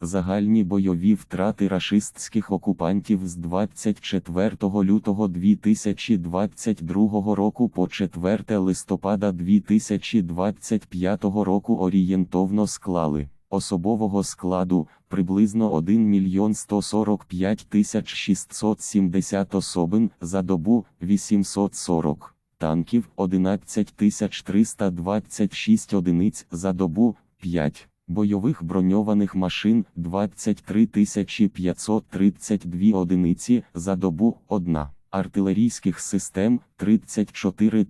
Загальні бойові втрати рашистських окупантів з 24 лютого 2022 року по 4 листопада 2025 року орієнтовно склали особового складу приблизно 1 мільйон 145 тисяч 670 особин за добу 840 танків 11 тисяч 326 одиниць за добу 5 бойових броньованих машин 23 532 одиниці за добу 1 артилерійських систем 34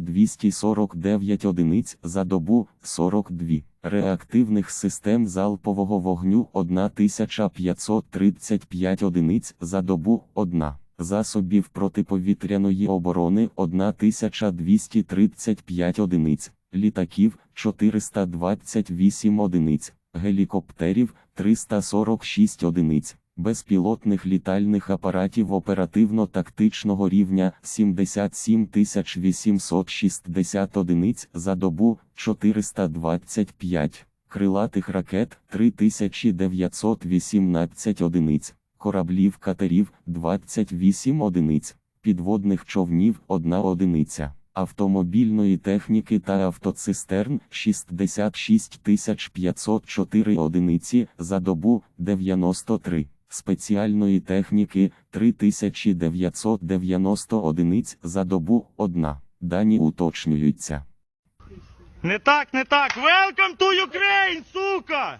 249 одиниць за добу 42 реактивних систем залпового вогню 1535 одиниць за добу 1 засобів протиповітряної оборони 1235 одиниць, літаків 428 одиниць, гелікоптерів 346 одиниць, безпілотних літальних апаратів оперативно-тактичного рівня 77 860 одиниць за добу 425, крилатих ракет 3918 одиниць кораблів катерів 28 одиниць, підводних човнів 1 одиниця, автомобільної техніки та автоцистерн 66 504 одиниці за добу 93, спеціальної техніки 3990 одиниць за добу 1. Дані уточнюються. Не так, не так. Welcome to Ukraine, сука!